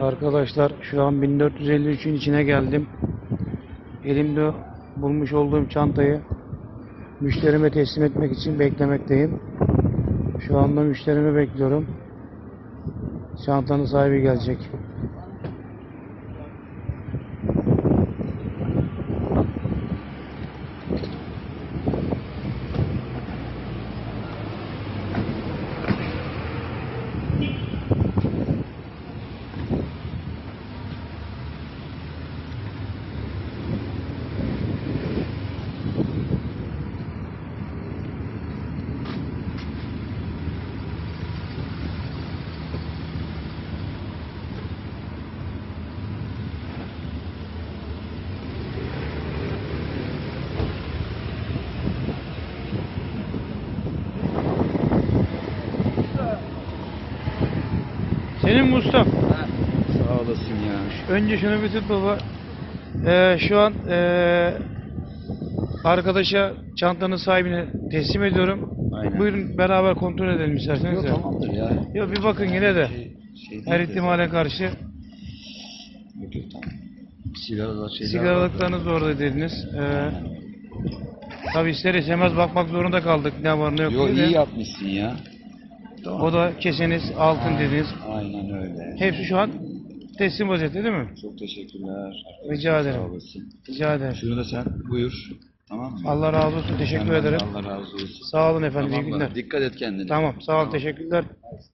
Arkadaşlar şu an 1453'ün içine geldim. Elimde bulmuş olduğum çantayı müşterime teslim etmek için beklemekteyim. Şu anda müşterimi bekliyorum. Çantanın sahibi gelecek. Senin Mustafa. Sağ olasın ya. Önce şunu bir tut baba. Ee, şu an ee, arkadaşa çantanın sahibine teslim ediyorum. Aynen. Buyurun beraber kontrol edelim isterseniz. Yok tamamdır ya. Yok bir bakın yine de. Şey, şey Her değil de- ihtimale karşı Yok yok tamam. Sigaralar şeyler sigaralıklarınız orada dediniz. Ee, tabi ister istemez bakmak zorunda kaldık ne var ne yok Yok iyi yapmışsın ya. Tamam. O da keseniz altın dediniz. Aynen öyle. Hepsi şu an teslim vaziyette değil mi? Çok teşekkürler. Rica ederim. Sağ olasın. Rica ederim. Şunu da sen buyur. Tamam mı? Allah razı olsun. Teşekkür ederim. Allah razı olsun. Sağ olun efendim. iyi Tamam mı? günler. Dikkat et kendine. Tamam. Sağ olun. Teşekkürler.